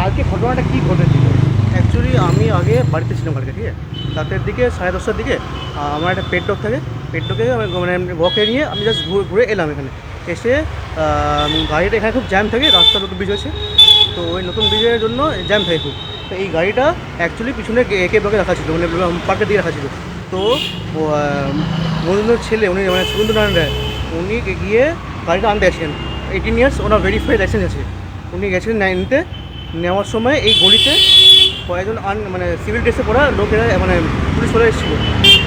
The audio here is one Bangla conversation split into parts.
কালকে ঘটনাটা কি ঘটেছিল? অ্যাকচুয়ালি আমি আগে বাড়িতে ছিলাম কালকে, ঠিক আছে? রাতের দিকে, সাড়ে দশটার দিকে আমার একটা পেট ডগ থাকে। পেট ডগে মানে বকে নিয়ে আমি জাস্ট ঘুরে ঘুরে এলাম এখানে। এসে গাড়িটা এখানে খুব জ্যাম থাকে রাস্তা নতুন ব্রিজ হয়েছে। তো ওই নতুন ব্রিজের জন্য জ্যাম থাকে খুব। তো এই গাড়িটা অ্যাকচুয়ালি পিছনে একে ব্লকে রাখা ছিল মানে পার্কে দিয়ে রাখা ছিল। তো মজুমদার ছেলে, উনি মানে সুরেন্দ্রনারায়ণ রায়, উনি গিয়ে গাড়িটা আনতে আসছেন eighteen years owner verified licence আছে। উনি গেছিলেন নাইনতে নেওয়ার সময় এই গলিতে কয়েকজন আন মানে সিভিল ড্রেসে পড়া লোকেরা মানে পুলিশ বলে এসেছিল।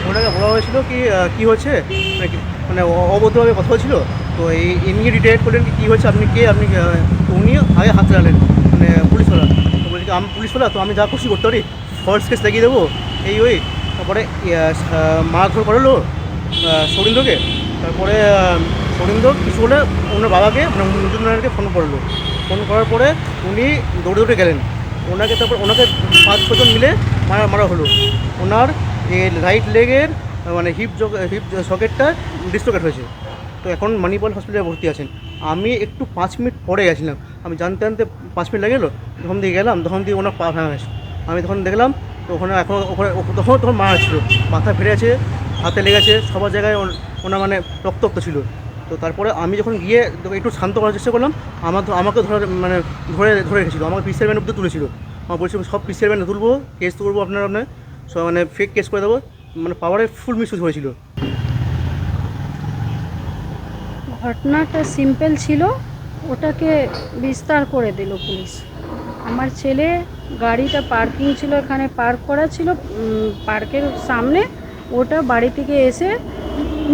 ওনাকে বলা হয়েছিল কি কী হচ্ছে মানে মানে অবৈধভাবে কথা হচ্ছিল তো এই এমনি ডিটেক্ট করলেন কি, কী হচ্ছে আপনি কে, আপনি উনি আগে হাত চালালেন মানে পুলিশওয়ালা তো বলছি আমি পুলিশওয়ালা তো আমি যা খুশি করতে পারি ফরেস্ট কেস লাগিয়ে দেবো, এই ওই। তারপরে মারধর করালো সরিন্দ্রকে তারপরে সরিন্দ্র কিছু বলে, ওনার বাবাকে মানে মজুমদারকে ফোন করল। ফোন করার পরে উনি দৌড়ে দৌড়ে গেলেন। ওনাকে তারপর ওনাকে পাঁচ ছজন মিলে মারা মারা হলো। ওনার রাইট লেগের মানে হিপ হিপ সকেটটা ডিসলোকেট হয়েছে। তো এখন মানিপাল হসপিটালে ভর্তি আছেন। আমি একটু পাঁচ মিনিট পরে গেছিলাম। আমি জানতে জানতে পাঁচ মিনিট লেগে গেলো যখন দিয়ে গেলাম, তখন দিয়ে ওনার পা ভাঙা গেছে আমি তখন দেখলাম, তো ওখানে এখন ওখানে তখন তখন মারা ছিল। মাথা ফেটে আছে হাতে লেগেছে, সবার জায়গায় ওনার মানে রক্তাক্ত ছিল। তো তারপরে আমি যখন গিয়ে একটু শান্ত করার চেষ্টা করলাম, আমার আমাকে ধরে মানে ধরে ধরে রেখেছিল। আমাকে পিসের ব্যান্ড অব্দি তুলেছিল। আমার বলছিল সব পিসের ব্যান্ড তুলবো, কেস করব আপনার আপনার সব মানে ফেক কেস করে দেবো। মানে পাওয়ারে ফুল মিসইউজ হয়েছিল। ঘটনাটা সিম্পল ছিল। ওটাকে বিস্তার করে দিল পুলিশ। আমার ছেলে গাড়িটা পার্কিং ছিল, এখানে পার্ক করা ছিল। পার্কের সামনে। ওটা বাড়ি থেকে এসে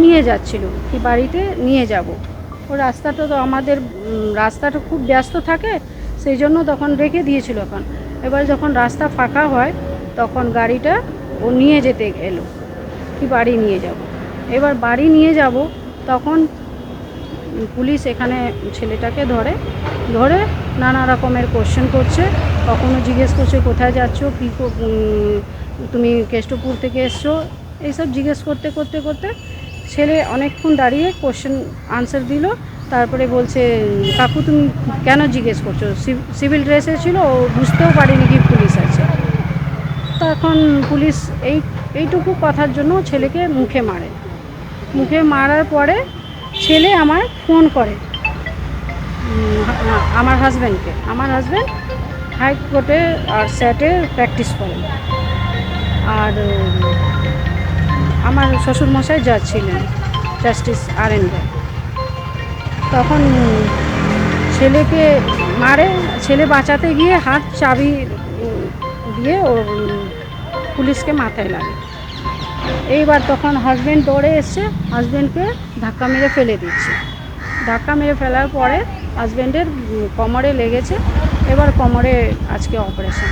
নিয়ে যাচ্ছিল, কি বাড়িতে নিয়ে যাব। ও রাস্তাটা তো আমাদের রাস্তাটা খুব ব্যস্ত থাকে, সেই জন্য তখন রেখে দিয়েছিল এখন। এবার যখন রাস্তা ফাঁকা হয়, তখন গাড়িটা ও নিয়ে যেতে এলো কি বাড়ি নিয়ে যাব। এবার বাড়ি নিয়ে যাব, তখন পুলিশ এখানে ছেলেটাকে ধরে ধরে নানা রকমের কোশ্চেন করছে, কখনো জিজ্ঞেস করছে, কোথায় যাচ্ছ, কী তুমি কেষ্টপুর থেকে এসছো? এইসব জিজ্ঞেস করতে করতে করতে ছেলে অনেকক্ষণ দাঁড়িয়ে কোশ্চেন আনসার দিল, তারপরে বলছে, কাকু, তুমি কেন জিজ্ঞেস করছ? সিভ- সিভিল ড্রেসে ছিল, ও বুঝতেও পারিনি কি পুলিশ আছে। তখন পুলিশ এই, এইটুকু কথার জন্য ছেলেকে মুখে মারে। মুখে মারার পরে ছেলে আমার ফোন করে আমার হাজব্যান্ডকে আমার হাজব্যান্ড হাইকোর্টে আর স্যাটে প্র্যাকটিস করেন আর আমার শ্বশুরমশাই জাজ ছিলেন জাস্টিস আর এন তখন ছেলেকে মারে ছেলে বাঁচাতে গিয়ে হাত চাবি দিয়ে উম, পুলিশকে মাথায় লাগে। এইবার তখন হাজব্যান্ড দৌড়ে এসছে হাজব্যান্ডকে ধাক্কা মেরে ফেলে দিচ্ছে। ধাক্কা মেরে ফেলার পরে হাজব্যান্ডের কোমরে লেগেছে এবার কোমরে আজকে অপারেশন